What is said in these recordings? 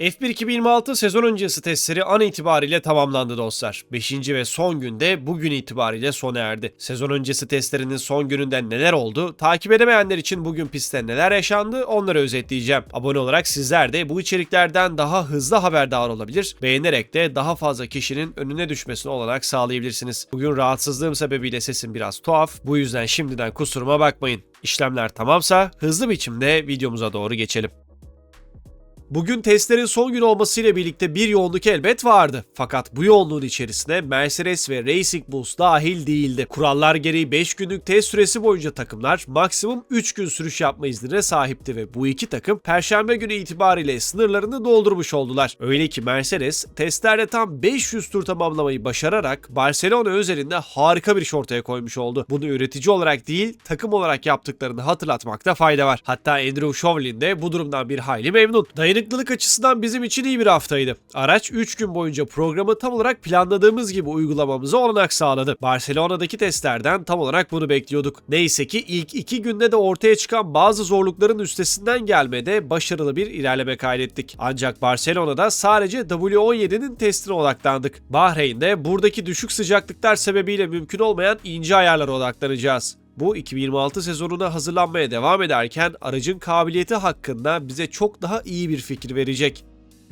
F1 2026 sezon öncesi testleri an itibariyle tamamlandı dostlar. 5. ve son günde bugün itibariyle sona erdi. Sezon öncesi testlerinin son gününde neler oldu? Takip edemeyenler için bugün pistte neler yaşandı? Onları özetleyeceğim. Abone olarak sizler de bu içeriklerden daha hızlı haberdar olabilir. Beğenerek de daha fazla kişinin önüne düşmesine olanak sağlayabilirsiniz. Bugün rahatsızlığım sebebiyle sesim biraz tuhaf. Bu yüzden şimdiden kusuruma bakmayın. İşlemler tamamsa hızlı biçimde videomuza doğru geçelim. Bugün testlerin son günü olmasıyla birlikte bir yoğunluk elbet vardı. Fakat bu yoğunluğun içerisine Mercedes ve Racing Bulls dahil değildi. Kurallar gereği 5 günlük test süresi boyunca takımlar maksimum 3 gün sürüş yapma iznine sahipti ve bu iki takım perşembe günü itibariyle sınırlarını doldurmuş oldular. Öyle ki Mercedes testlerde tam 500 tur tamamlamayı başararak Barcelona özelinde harika bir iş ortaya koymuş oldu. Bunu üretici olarak değil takım olarak yaptıklarını hatırlatmakta fayda var. Hatta Andrew Chauvelin de bu durumdan bir hayli memnun. Dayanıklılık açısından bizim için iyi bir haftaydı. Araç 3 gün boyunca programı tam olarak planladığımız gibi uygulamamıza olanak sağladı. Barcelona'daki testlerden tam olarak bunu bekliyorduk. Neyse ki ilk 2 günde de ortaya çıkan bazı zorlukların üstesinden gelmede başarılı bir ilerleme kaydettik. Ancak Barcelona'da sadece W17'nin testine odaklandık. Bahreyn'de buradaki düşük sıcaklıklar sebebiyle mümkün olmayan ince ayarlara odaklanacağız. Bu 2026 sezonuna hazırlanmaya devam ederken aracın kabiliyeti hakkında bize çok daha iyi bir fikir verecek.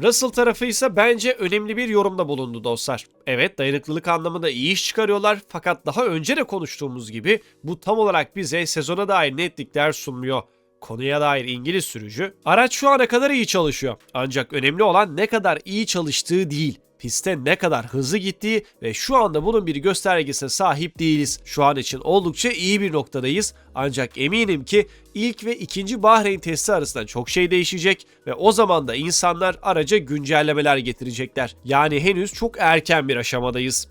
Russell tarafı ise bence önemli bir yorumda bulundu dostlar. Evet dayanıklılık anlamında iyi iş çıkarıyorlar fakat daha önce de konuştuğumuz gibi bu tam olarak bize sezona dair netlikler sunmuyor. Konuya dair İngiliz sürücü, araç şu ana kadar iyi çalışıyor. Ancak önemli olan ne kadar iyi çalıştığı değil, pistte ne kadar hızlı gittiği ve şu anda bunun bir göstergesine sahip değiliz. Şu an için oldukça iyi bir noktadayız ancak eminim ki ilk ve ikinci Bahreyn testi arasında çok şey değişecek ve o zaman da insanlar araca güncellemeler getirecekler. Yani henüz çok erken bir aşamadayız.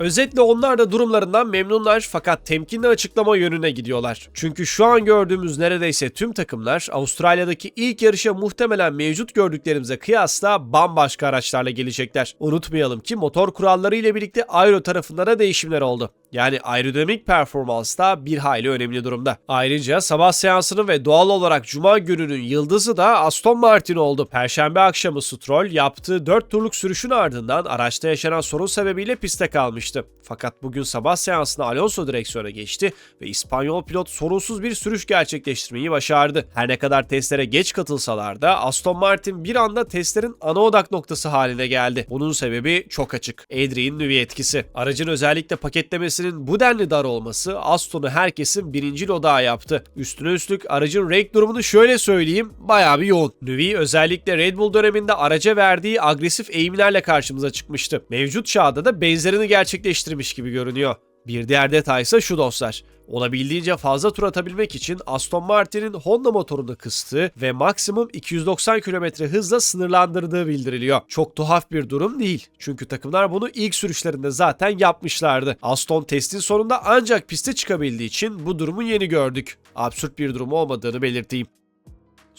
Özetle onlar da durumlarından memnunlar fakat temkinli açıklama yönüne gidiyorlar. Çünkü şu an gördüğümüz neredeyse tüm takımlar Avustralya'daki ilk yarışa muhtemelen mevcut gördüklerimize kıyasla bambaşka araçlarla gelecekler. Unutmayalım ki motor kuralları ile birlikte aero tarafında da değişimler oldu. Yani aerodinamik performans da bir hayli önemli durumda. Ayrıca sabah seansının ve doğal olarak cuma gününün yıldızı da Aston Martin oldu. Perşembe akşamı Stroll yaptığı 4 turluk sürüşün ardından araçta yaşanan sorun sebebiyle piste kalmıştı. Fakat bugün sabah seansında Alonso direksiyona geçti ve İspanyol pilot sorunsuz bir sürüş gerçekleştirmeyi başardı. Her ne kadar testlere geç katılsalar da Aston Martin bir anda testlerin ana odak noktası haline geldi. Bunun sebebi çok açık. Adrian Newey etkisi. Aracın özellikle paketlemesi çevresinin bu denli dar olması Aston'u herkesin birinci odağı yaptı. Üstüne üstlük aracın renk durumunu şöyle söyleyeyim bayağı bir yoğun. Nüvi özellikle Red Bull döneminde araca verdiği agresif eğimlerle karşımıza çıkmıştı. Mevcut çağda da benzerini gerçekleştirmiş gibi görünüyor. Bir diğer detay ise şu dostlar. Olabildiğince fazla tur atabilmek için Aston Martin'in Honda motorunu kıstığı ve maksimum 290 km hızla sınırlandırdığı bildiriliyor. Çok tuhaf bir durum değil. Çünkü takımlar bunu ilk sürüşlerinde zaten yapmışlardı. Aston testin sonunda ancak piste çıkabildiği için bu durumu yeni gördük. Absürt bir durum olmadığını belirteyim.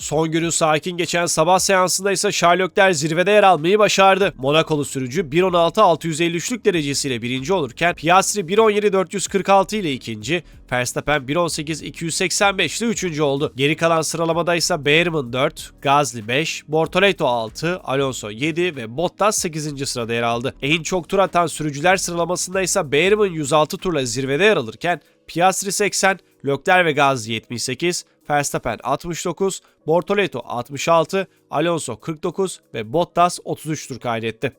Son günün sakin geçen sabah seansında ise Sherlockler zirvede yer almayı başardı. Monakolu sürücü 1.16-653'lük derecesiyle birinci olurken Piastri 1.17-446 ile ikinci, Verstappen 1.18-285 ile üçüncü oldu. Geri kalan sıralamada ise Behrman 4, Gasly 5, Bortoleto 6, Alonso 7 ve Bottas 8. sırada yer aldı. En çok tur atan sürücüler sıralamasında ise Behrman 106 turla zirvede yer alırken Piastri 80, Leclerc ve Gasly 78, Verstappen 69, Bortoleto 66, Alonso 49 ve Bottas 33 tur kaydetti.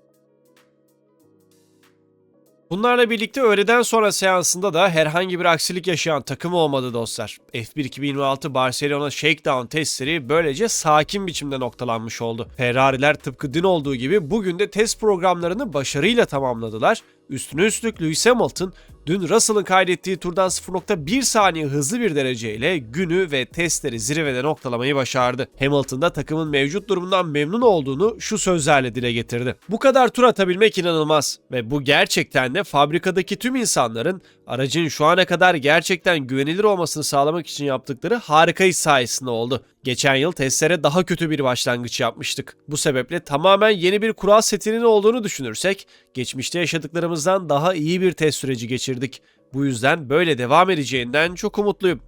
Bunlarla birlikte öğleden sonra seansında da herhangi bir aksilik yaşayan takım olmadı dostlar. F1 2026 Barcelona Shakedown testleri böylece sakin biçimde noktalanmış oldu. Ferrari'ler tıpkı dün olduğu gibi bugün de test programlarını başarıyla tamamladılar. Üstüne üstlük Lewis Hamilton dün Russell'ın kaydettiği turdan 0.1 saniye hızlı bir dereceyle günü ve testleri zirvede noktalamayı başardı. Hamilton da takımın mevcut durumundan memnun olduğunu şu sözlerle dile getirdi. Bu kadar tur atabilmek inanılmaz ve bu gerçekten de fabrikadaki tüm insanların aracın şu ana kadar gerçekten güvenilir olmasını sağlamak için yaptıkları harika iş sayesinde oldu. Geçen yıl testlere daha kötü bir başlangıç yapmıştık. Bu sebeple tamamen yeni bir kural setinin olduğunu düşünürsek, geçmişte yaşadıklarımızdan daha iyi bir test süreci geçirdik. Bu yüzden böyle devam edeceğinden çok umutluyum.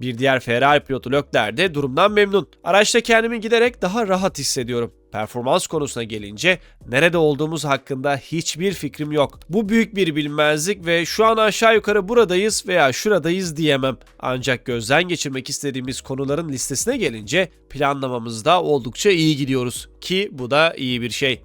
Bir diğer Ferrari pilotu Leclerc de durumdan memnun. Araçta kendimi giderek daha rahat hissediyorum. Performans konusuna gelince nerede olduğumuz hakkında hiçbir fikrim yok. Bu büyük bir bilinmezlik ve şu an aşağı yukarı buradayız veya şuradayız diyemem. Ancak gözden geçirmek istediğimiz konuların listesine gelince planlamamızda oldukça iyi gidiyoruz ki bu da iyi bir şey.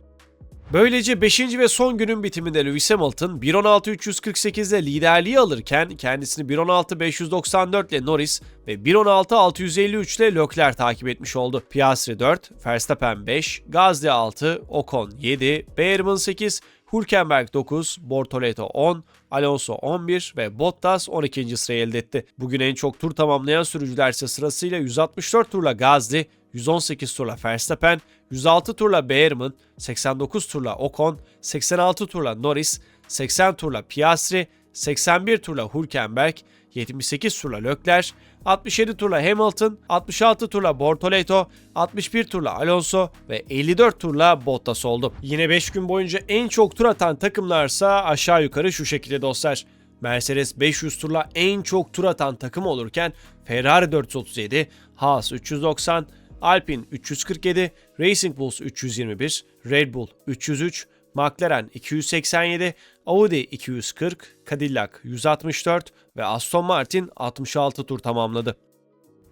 Böylece 5. ve son günün bitiminde Lewis Hamilton 1.16.348'de liderliği alırken kendisini 1.16.594 ile Norris ve 1.16.653 ile Leclerc takip etmiş oldu. Piastri 4, Verstappen 5, Gasly 6, Ocon 7, Behrman 8, Hülkenberg 9, Bortoleto 10, Alonso 11 ve Bottas 12. sırayı elde etti. Bugün en çok tur tamamlayan sürücüler ise sırasıyla 164 turla Gasly, 118 turla Verstappen, 106 turla Behrman, 89 turla Ocon, 86 turla Norris, 80 turla Piastri, 81 turla Hülkenberg, 78 turla Leclerc, 67 turla Hamilton, 66 turla Bortoleto, 61 turla Alonso ve 54 turla Bottas oldu. Yine 5 gün boyunca en çok tur atan takımlarsa aşağı yukarı şu şekilde dostlar. Mercedes 500 turla en çok tur atan takım olurken Ferrari 437, Haas 390, Alpine 347, Racing Bulls 321, Red Bull 303, McLaren 287, Audi 240, Cadillac 164 ve Aston Martin 66 tur tamamladı.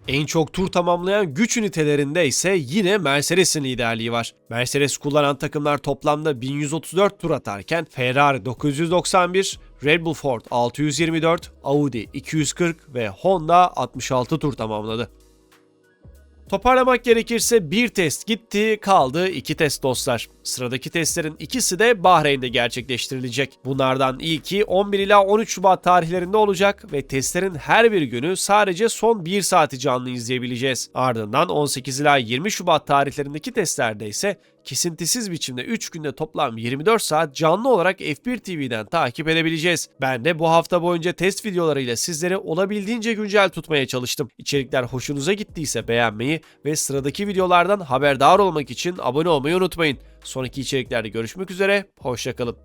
En çok tur tamamlayan güç ünitelerinde ise yine Mercedes'in liderliği var. Mercedes kullanan takımlar toplamda 1134 tur atarken Ferrari 991, Red Bull Ford 624, Audi 240 ve Honda 66 tur tamamladı. Toparlamak gerekirse bir test gitti, kaldı iki test dostlar. Sıradaki testlerin ikisi de Bahreyn'de gerçekleştirilecek. Bunlardan ilki 11 ila 13 Şubat tarihlerinde olacak ve testlerin her bir günü sadece son 1 saati canlı izleyebileceğiz. Ardından 18 ila 20 Şubat tarihlerindeki testlerde ise kesintisiz biçimde 3 günde toplam 24 saat canlı olarak F1 TV'den takip edebileceğiz. Ben de bu hafta boyunca test videolarıyla sizleri olabildiğince güncel tutmaya çalıştım. İçerikler hoşunuza gittiyse beğenmeyi ve sıradaki videolardan haberdar olmak için abone olmayı unutmayın. Sonraki içeriklerde görüşmek üzere, hoşçakalın.